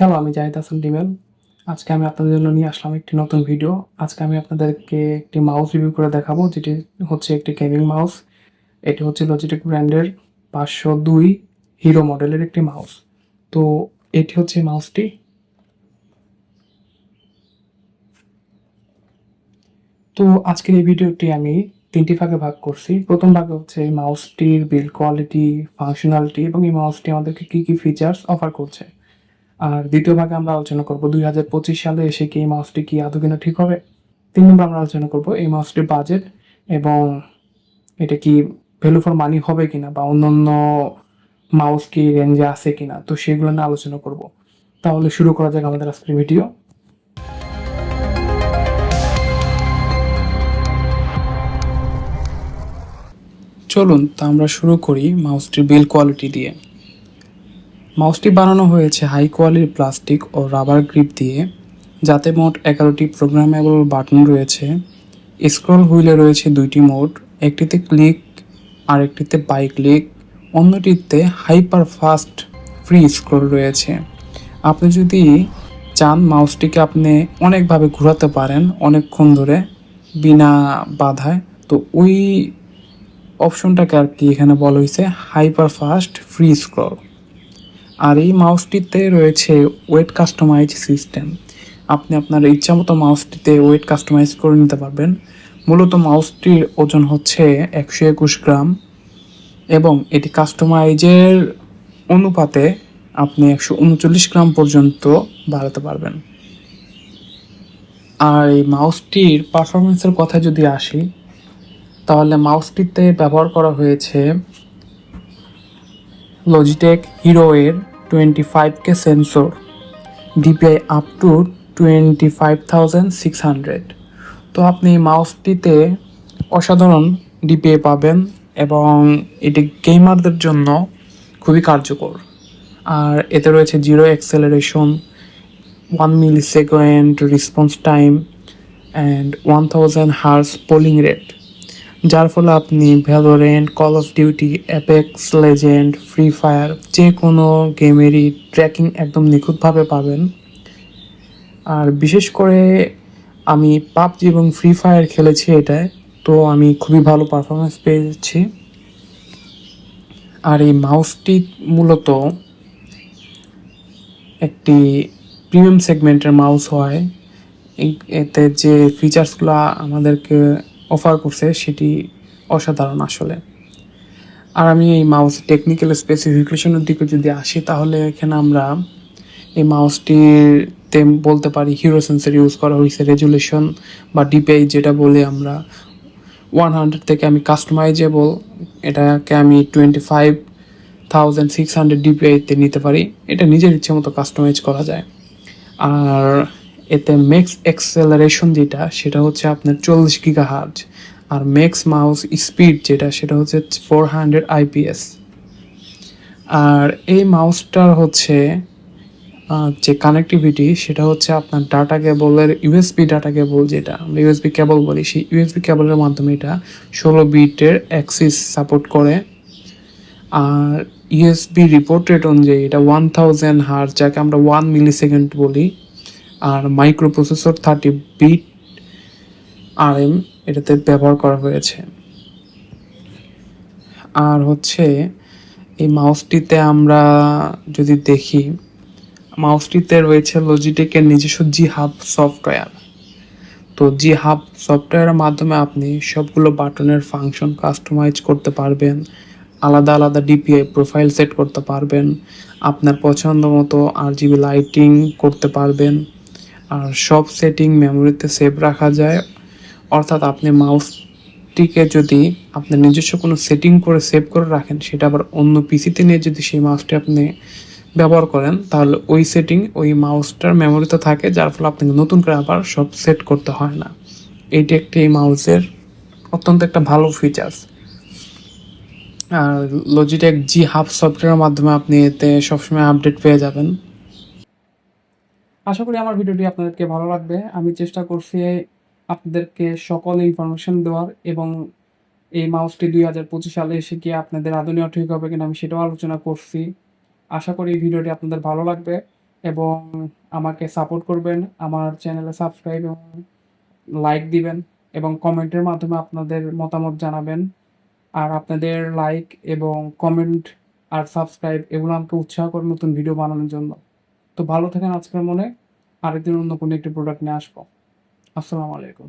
Hello আমি জাহিদ হাসান ডিমেল আজকে আমি আপনাদের জন্য নিয়ে আসলাম একটি নতুন ভিডিও। আজকে আমি আপনাদেরকে একটি মাউস রিভিউ করে দেখাবো, যেটি হচ্ছে একটি গেমিং মাউস এটি হচ্ছে লজিটেক ব্র্যান্ডের পাঁচশো দুই হিরো মডেলের একটি মাউস তো এটি হচ্ছে মাউসটি তো আজকের এই ভিডিওটি আমি তিনটি ভাগে ভাগ করছি। প্রথম ভাগে হচ্ছে এই মাউসটির বিল্ড কোয়ালিটি ফাংশনালিটি এবং এই মাউসটি আমাদেরকে কী কী ফিচার্স অফার করছে। আর দ্বিতীয় ভাগে আমরা আলোচনা করব দুই হাজার পঁচিশ সালে এসে কি এই মাউসটি কি আদৌ কিনা ঠিক হবে? তিন নম্বর আমরা আলোচনা করব এই মাউসটির বাজেট এবং এটা কি ভ্যালু ফর মানি হবে কিনা বা অন্যান্য মাউস কি রেঞ্জে আছে কিনা? তো সেগুলো নিয়ে আলোচনা করব। তাহলে শুরু করা যাক আমাদের আজকের ভিডিও চলুন, তা আমরা শুরু করি মাউসটির বিল কোয়ালিটি দিয়ে। মাউসটি বানানো হয়েছে হাই কোয়ালিটির প্লাস্টিক ও রাবার গ্রিপ দিয়ে, যাতে মোট এগারোটি প্রোগ্রামেবল বাটন রয়েছে। স্ক্রল হুইলে রয়েছে দুইটি মোড, একটিতে ক্লিক আর একটিতে বাই ক্লিক। অন্যটিতে হাইপার ফাস্ট ফ্রি স্ক্রল রয়েছে। আপনি যদি চান মাউসটিকে আপনি অনেকভাবে ঘোরাতে পারেন অনেকক্ষণ ধরে বিনা বাধায়, তো ওই অপশনটাকে আর কি এখানে বলা হয়েছে হাইপার ফাস্ট ফ্রি স্ক্রল। আর এই মাউসটিতে রয়েছে ওয়েট কাস্টমাইজ সিস্টেম আপনি আপনার ইচ্ছামতো মাউসটিতে ওয়েট কাস্টমাইজ করে নিতে পারবেন। মূলত মাউসটির ওজন হচ্ছে একশো একুশ গ্রাম এবং এটি কাস্টমাইজের অনুপাতে আপনি একশো উনচল্লিশ গ্রাম পর্যন্ত বাড়াতে পারবেন। আর এই মাউসটির পারফরমেন্সের কথা যদি আসি, তাহলে মাউসটিতে ব্যবহার করা হয়েছে লজিটেক হিরো এর twenty five K sensor DPI up to twenty five thousand six hundred তো আপনি মাউসটিতে অসাধারণ ডিপিআই পাবেন এবং এটি গেমারদের জন্য খুবই কার্যকর। আর এতে রয়েছে zero acceleration one millisecond response time and one thousand hertz polling rate যার ফলে আপনি Valorant call of duty apex legend free fire যে কোনো গেমেরই ট্র্যাকিং একদম নিখুঁতভাবে পাবেন। আর বিশেষ করে আমি পাবজি এবং ফ্রি ফায়ার খেলেছি এটায়, তো আমি খুবই ভালো পারফরমেন্স পেয়েছি। আর এই মাউসটি মূলত একটি প্রিমিয়াম সেগমেন্টের মাউস হয়। এতে যে ফিচার্সগুলো আমাদেরকে অফার করছে, সেটি অসাধারণ আসলে। আর আমি এই মাউস টেকনিক্যাল স্পেসিফিকেশনের দিকে যদি আসি, তাহলে এখানে আমরা এই মাউসটিতে বলতে পারি হিরো সেন্সর ইউজ করা হয়েছে রেজুলেশন বা ডিপিআই যেটা বলে আমরা ওয়ান হান্ড্রেড থেকে আমি কাস্টমাইজেবল এটাকে আমি twenty five thousand six hundred ডিপিআইতে নিতে পারি। এটা নিজের ইচ্ছে মতো কাস্টমাইজ করা যায়। আর এতে ম্যাক্স এক্সেলারেশন যেটা, সেটা হচ্ছে আপনার চল্লিশ গিগা হার্জ আর ম্যাক্স মাউস স্পিড যেটা, সেটা হচ্ছে ফোর হান্ড্রেড আইপিএস আর এই মাউসটার হচ্ছে যে কানেক্টিভিটি সেটা হচ্ছে আপনার ডাটা কেবলের ইউএসবি ডাটা কেবল যেটা, আমরা ইউএসবি কেবল বলি, সেই ইউএসবি কেবলের মাধ্যমে এটা ষোলো বিটের অ্যাক্সিস সাপোর্ট করে। আর ইউএসবি রিপোর্ট রেট অনুযায়ী এটা ওয়ান থাউজেন্ড হার যাকে আমরা ওয়ান মিলি সেকেন্ড বলি। আর microprocessor thirty bit R M এটাতে ব্যবহার করা হয়েছে। আর হচ্ছে এই মাউসটিতে আমরা যদি দেখি, মাউসটিতে রয়েছে লজিটেকের নিজস্ব জি হাব সফটওয়্যার। তো জি হাব সফটওয়্যারের মাধ্যমে আপনি সবগুলো বাটনের ফাংশন কাস্টমাইজ করতে পারবেন, আলাদা আলাদা ডিপিআই প্রোফাইল সেট করতে পারবেন, আপনার পছন্দ মতো আর জিবি লাইটিং করতে পারবেন আর সব সেটিং মেমোরিতে সেভ রাখা যায়। অর্থাৎ আপনি মাউসটিকে যদি আপনার নিজস্ব কোনো সেটিং করে সেভ করে রাখেন, সেটা আবার অন্য পিসিতে নিয়ে যদি সেই মাউসটি আপনি ব্যবহার করেন, তাহলে ওই সেটিং ওই মাউসটার মেমোরিতে থাকে, যার ফলে আপনাকে নতুন করে আবার সব সেট করতে হয় না। এইটি একটি এই মাউসের অত্যন্ত একটা ভালো ফিচার্স আর লজিটেক জি হাব সফটওয়্যারের মাধ্যমে আপনি এতে সবসময় আপডেট পেয়ে যাবেন। আশা করি আমার ভিডিওটি আপনাদেরকে ভালো লাগবে। আমি চেষ্টা করছি আপনাদেরকে সকল ইনফরমেশন দেওয়ার এবং এই মাউসটি দুই হাজার পঁচিশ সালে এসে গিয়ে আপনাদের আদনীয় ঠিক হবে কিনা আমি সেটাও আলোচনা করছি। আশা করি ভিডিওটি আপনাদের ভালো লাগবে এবং আমাকে সাপোর্ট করবেন, আমার চ্যানেলে সাবস্ক্রাইব এবং লাইক দিবেন এবং কমেন্টের মাধ্যমে আপনাদের মতামত জানাবেন। আর আপনাদের লাইক এবং কমেন্ট আর সাবস্ক্রাইব এগুলো আমাকে উৎসাহ করে নতুন ভিডিও বানানোর জন্য। তো ভালো থাকেন আজকের মনে। আরেকদিন অন্য কোনো একটি প্রোডাক্ট নিয়ে আসব। আসসালামু আলাইকুম।